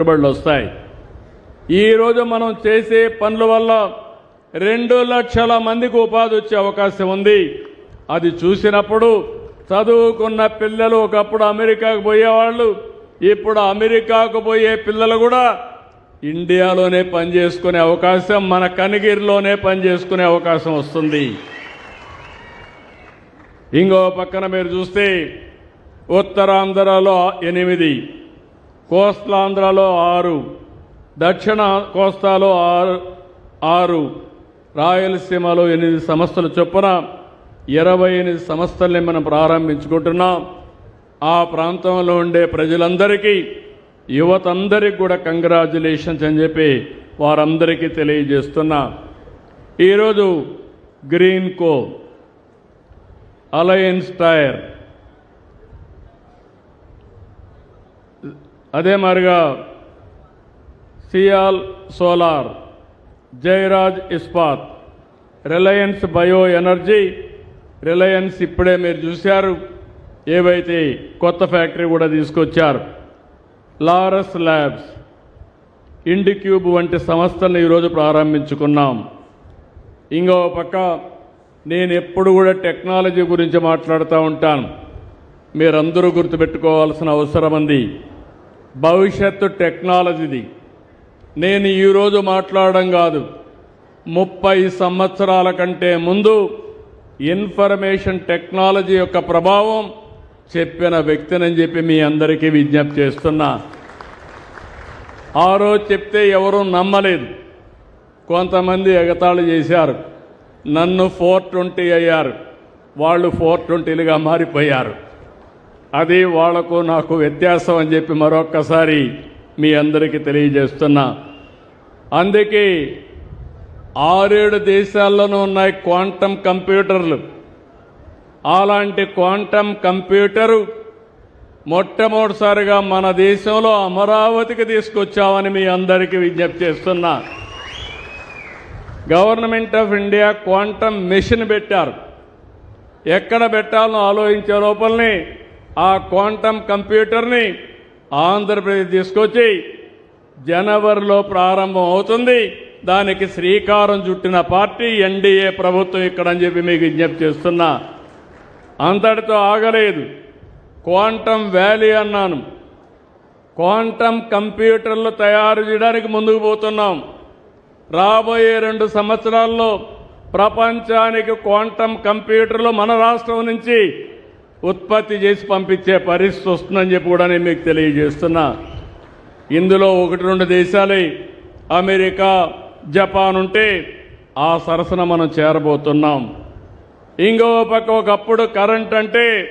పెట్టుబడులు వస్తాయి. ఈరోజు మనం చేసే పనుల వల్ల రెండు లక్షల మందికి ఉపాధి వచ్చే అవకాశం ఉంది. అది చూసినప్పుడు చదువుకున్న పిల్లలు ఒకప్పుడు అమెరికాకు పోయేవాళ్ళు ఇప్పుడు అమెరికాకు పోయే పిల్లలు కూడా ఇండియాలోనే పనిచేసుకునే అవకాశం మన కనిగిరిలోనే పనిచేసుకునే అవకాశం వస్తుంది. ఇంకో పక్కన మీరు చూస్తే ఉత్తరాంధ్రలో ఎనిమిది కోస్తాంధ్రలో ఆరు దక్షిణ కోస్తాలో ఆరు ఆరు రాయలసీమలో ఎనిమిది సంస్థల చొప్పున ఇరవై ఎనిమిది సంస్థల్ని మనం ప్రారంభించుకుంటున్నాం. ఆ ప్రాంతంలో ఉండే ప్రజలందరికీ యువతందరికీ కూడా కంగ్రాచులేషన్స్ అని చెప్పి వారందరికీ తెలియజేస్తున్నా. ఈరోజు గ్రీన్ కో అలయన్స్ టైర్ అదే మరిగా Sial solar Jayaraj Ispat Reliance bio energy Reliance ఇప్పుడే మీరు చూశారు ఏవైతే కొత్త ఫ్యాక్టరీ కూడా తీసుకొచ్చారు లారస్ ల్యాబ్స్ ఇండిక్యూబ్ వంటి సంస్థలను ఈరోజు ప్రారంభించుకున్నాం. ఇంకో పక్క నేను ఎప్పుడు కూడా టెక్నాలజీ గురించి మాట్లాడుతూ ఉంటాను. మీరందరూ గుర్తుపెట్టుకోవాల్సిన అవసరం ఉంది. భవిష్యత్తు టెక్నాలజీది. నేను ఈరోజు మాట్లాడడం కాదు. ముప్పై సంవత్సరాల కంటే ముందు ఇన్ఫర్మేషన్ టెక్నాలజీ యొక్క ప్రభావం చెప్పిన వ్యక్తినని చెప్పి మీ అందరికీ విజ్ఞప్తి చేస్తున్నా. ఆ రోజు చెప్తే ఎవరూ నమ్మలేదు. కొంతమంది ఎగతాళి చేశారు. నన్ను ఫోర్ ట్వంటీ అయ్యారు. వాళ్ళు ఫోర్ ట్వంటీలుగా మారిపోయారు. అది వాళ్ళకు నాకు వ్యత్యాసం అని చెప్పి మరొక్కసారి మీ అందరికీ తెలియజేస్తున్నా. అందుకే ఆరేడు దేశాల్లోనూ ఉన్నాయి క్వాంటమ్ కంప్యూటర్లు. అలాంటి క్వాంటమ్ కంప్యూటరు మొట్టమొదటిసారిగా మన దేశంలో అమరావతికి తీసుకొచ్చామని మీ అందరికీ విజ్ఞప్తి చేస్తున్నా. Government of India quantum machine పెట్టారు. ఎక్కడ పెట్టాలో ఆలోచించే లోపలనే ఆ క్వాంటమ్ కంప్యూటర్ని ఆంధ్రప్రదేశ్ తీసుకొచ్చి జనవరిలో ప్రారంభం అవుతుంది. దానికి శ్రీకారం చుట్టిన పార్టీ ఎన్డీఏ ప్రభుత్వం ఇక్కడ అని చెప్పి మీకు విజ్ఞప్తి చేస్తున్నా. అంతటితో ఆగలేదు. క్వాంటమ్ వ్యాలీ అన్నాను. క్వాంటమ్ కంప్యూటర్లు తయారు చేయడానికి ముందుకు పోతున్నాం. రాబోయే రెండు సంవత్సరాల్లో ప్రపంచానికి క్వాంటమ్ కంప్యూటర్లు మన రాష్ట్రం నుంచి ఉత్పత్తి చేసి పంపించే పరిస్థితి వస్తుందని చెప్పి కూడా నేను మీకు తెలియజేస్తున్నా. ఇందులో ఒకటి రెండు దేశాలే అమెరికా జపాన్ ఉంటే ఆ సరసన మనం చేరబోతున్నాం. ఇంకో పక్క ఒకప్పుడు కరెంట్ అంటే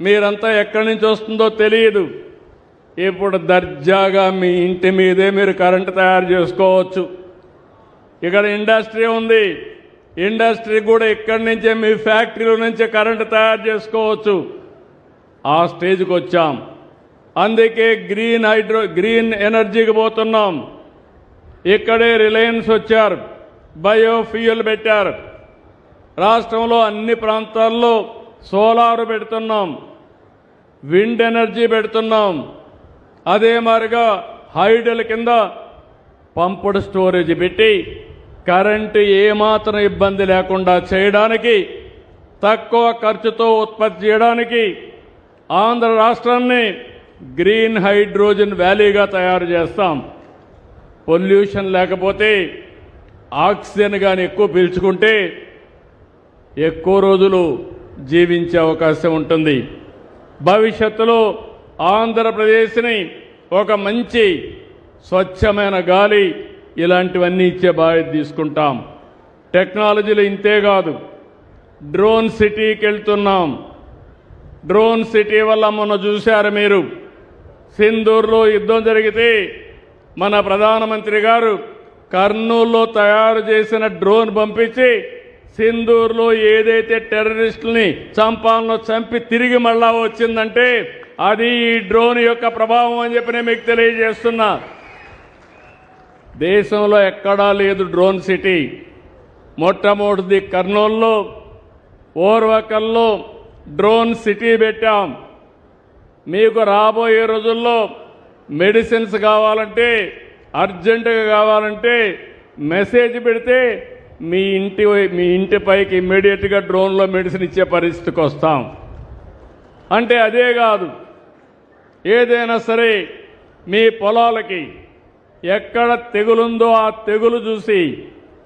మీరంతా ఎక్కడి నుంచి వస్తుందో తెలియదు. ఇప్పుడు దర్జాగా మీ ఇంటి మీదే మీరు కరెంటు తయారు చేసుకోవచ్చు. ఇక్కడ ఇండస్ట్రీ ఉంది. ఇండస్ట్రీ కూడా ఇక్కడి నుంచే మీ ఫ్యాక్టరీల నుంచే కరెంటు తయారు చేసుకోవచ్చు. ఆ స్టేజ్కి వచ్చాం. అందుకే గ్రీన్ హైడ్రో గ్రీన్ ఎనర్జీకి పోతున్నాం. ఇక్కడే రిలయన్స్ వచ్చారు. బయోఫ్యూయల్ పెట్టారు. రాష్ట్రంలో అన్ని ప్రాంతాల్లో సోలార్ పెడుతున్నాం. విండ్ ఎనర్జీ పెడుతున్నాం. అదే మాదిరిగా హైడల్ కింద పంపుడు స్టోరేజ్ పెట్టి కరెంటు ఏమాత్రం ఇబ్బంది లేకుండా చేయడానికి తక్కువ ఖర్చుతో ఉత్పత్తి చేయడానికి ఆంధ్ర రాష్ట్రాన్ని గ్రీన్ హైడ్రోజన్ వ్యాలీగా తయారు చేస్తాం. పొల్యూషన్ లేకపోతే ఆక్సిజన్ కానీ ఎక్కువ పీల్చుకుంటే ఎక్కువ రోజులు జీవించే అవకాశం ఉంటుంది. భవిష్యత్తులో ఆంధ్రప్రదేశ్ని ఒక మంచి స్వచ్ఛమైన గాలి ఇలాంటివన్నీ ఇచ్చే బాధ్యత తీసుకుంటాం. టెక్నాలజీలు ఇంతే కాదు. డ్రోన్ సిటీకి వెళ్తున్నాం డ్రోన్ సిటీ వల్ల మొన్న చూశారు మీరు. సింధూర్లో యుద్ధం జరిగితే మన ప్రధానమంత్రి గారు కర్నూలులో తయారు చేసిన డ్రోన్ పంపించి సింధూర్లో ఏదైతే టెర్రరిస్టుల్ని చంపాలనో చంపి తిరిగి మళ్ళా వచ్చిందంటే అది ఈ డ్రోన్ యొక్క ప్రభావం అని చెప్పి నేను మీకు తెలియజేస్తున్నా. దేశంలో ఎక్కడా లేదు డ్రోన్ సిటీ. మొట్టమొదటిది కర్నూల్లో ఓర్వకల్లో డ్రోన్ సిటీ పెట్టాం. మీకు రాబోయే రోజుల్లో మెడిసిన్స్ కావాలంటే అర్జెంటుగా కావాలంటే మెసేజ్ పెడితే మీ ఇంటి మీ ఇంటిపైకి ఇమ్మీడియట్గా డ్రోన్లో మెడిసిన్ ఇచ్చే పరిస్థితికి వస్తాం. అంటే అదే కాదు. ఏదైనా సరే మీ పొలాలకి ఎక్కడ తెగులుందో ఆ తెగులు చూసి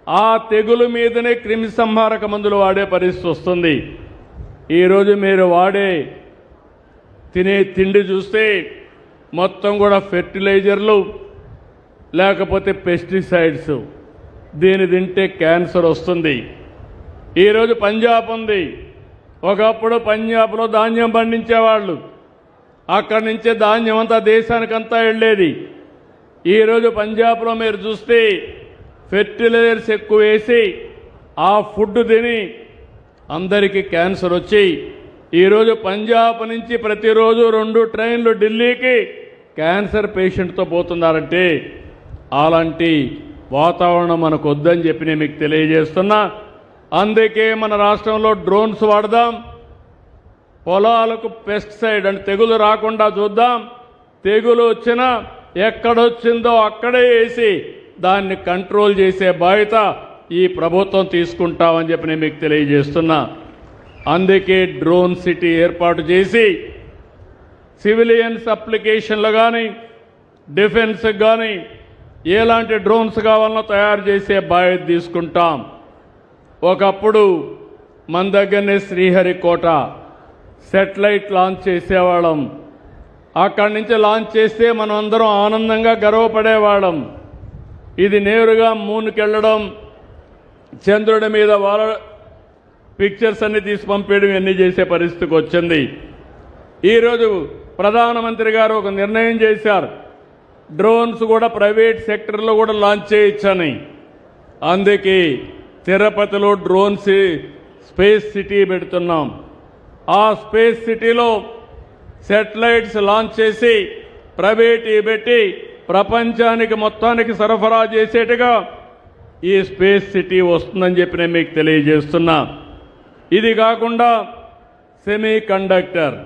ఆ తెగులు మీదనే క్రిమిసంహారక మందులు వాడే పరిస్థితి వస్తుంది. ఈరోజు మీరు వాడే తినే తిండి చూస్తే మొత్తం కూడా ఫెర్టిలైజర్లు లేకపోతే పెస్టిసైడ్స్. దీని తింటే క్యాన్సర్ వస్తుంది. ఈరోజు పంజాబ్ ఉంది. ఒకప్పుడు పంజాబ్లో ధాన్యం పండించేవాళ్ళు. అక్కడి నుంచే ధాన్యం అంతా దేశానికంతా వెళ్ళేది. ఈరోజు పంజాబ్లో మీరు చూస్తే ఫెర్టిలైజర్స్ ఎక్కువ వేసి ఆ ఫుడ్ తిని అందరికీ క్యాన్సర్ వచ్చి ఈరోజు పంజాబ్ నుంచి ప్రతిరోజు రెండు ట్రైన్లు ఢిల్లీకి క్యాన్సర్ పేషెంట్తో పోతున్నారంటే అలాంటి వాతావరణం మనకు వద్దని చెప్పి నేను మీకు తెలియజేస్తున్నా. అందుకే మన రాష్ట్రంలో డ్రోన్స్ వాడదాం పొలాలకు పెస్టిసైడ్ అంటే తెగులు రాకుండా చూద్దాం. తెగులు వచ్చినా ఎక్కడొచ్చిందో అక్కడే వేసి దాన్ని కంట్రోల్ చేసే బాధ్యత ఈ ప్రభుత్వం తీసుకుంటామని చెప్పి నేను మీకు తెలియజేస్తున్నా. అందుకే డ్రోన్ సిటీ ఏర్పాటు చేసి సివిలియన్స్ అప్లికేషన్లు కానీ డిఫెన్స్ కానీ ఎలాంటి డ్రోన్స్ కావాలనో తయారు చేసే బాధ్యత తీసుకుంటాం. ఒకప్పుడు మన దగ్గరనే శ్రీహరికోట సెటిలైట్ లాంచ్ చేసేవాళ్ళం. అక్కడి నుంచి లాంచ్ చేస్తే మనం అందరం ఆనందంగా గర్వపడేవాళ్ళం. ఇది నేరుగా మూనుకెళ్ళడం చంద్రుడి మీద వాళ్ళ పిక్చర్స్ అన్ని తీసి పంపేయడం ఇవన్నీ చేసే పరిస్థితికి వచ్చింది. ఈరోజు ప్రధానమంత్రి గారు ఒక నిర్ణయం చేశారు. డ్రోన్స్ కూడా ప్రైవేట్ సెక్టర్లో కూడా లాంచ్ చేయొచ్చని. అందుకే తిరుపతిలో డ్రోన్స్ స్పేస్ సిటీ పెడుతున్నాం. ఆ స్పేస్ సిటీలో సెటిలైట్స్ లాంచ్ చేసి ప్రైవేట్ పెట్టి ప్రపంచానికి మొత్తానికి సరఫరా చేసేట్టుగా ఈ స్పేస్ సిటీ వస్తుందని చెప్పి నేను మీకు తెలియజేస్తున్నా. ఇది కాకుండా సెమీ కండక్టర్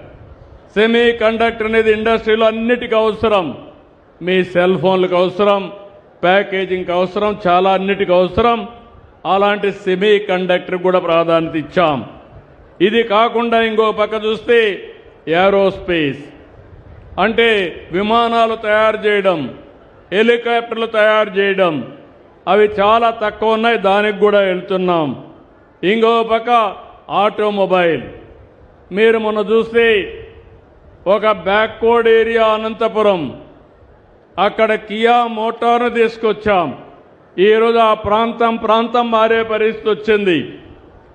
సెమీ కండక్టర్ అనేది ఇండస్ట్రీలో అన్నిటికీ అవసరం. మీ సెల్ ఫోన్లకు అవసరం ప్యాకేజింగ్కి అవసరం చాలా అన్నిటికీ అవసరం. అలాంటి సెమీ కండక్టర్ కూడా ప్రాధాన్యత ఇచ్చాం. ఇది కాకుండా ఇంకో పక్క చూస్తే ఏరోస్పేస్. అంటే విమానాలు తయారు చేయడం హెలికాప్టర్లు తయారు చేయడం. అవి చాలా తక్కువ ఉన్నాయి దానికి కూడా వెళ్తున్నాం. ఇంకో పక్క ఆటోమొబైల్. మీరు మొన్న చూస్తే ఒక బ్యాక్వర్డ్ ఏరియా అనంతపురం. అక్కడ కియా మోటార్ను తీసుకొచ్చాం. ఈరోజు ఆ ప్రాంతం ప్రాంతం మారే పరిస్థితి వచ్చింది.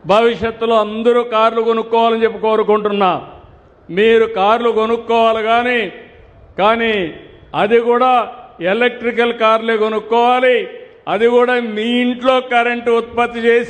భవిష్యత్తులో అందరూ కార్లు కొనుక్కోవాలని చెప్పి కోరుకుంటున్నా. మీరు కార్లు కొనుక్కోవాలి కానీ కానీ అది కూడా ఎలక్ట్రికల్ కార్లే కొనుక్కోవాలి. అది కూడా మీ ఇంట్లో కరెంటు ఉత్పత్తి చేసి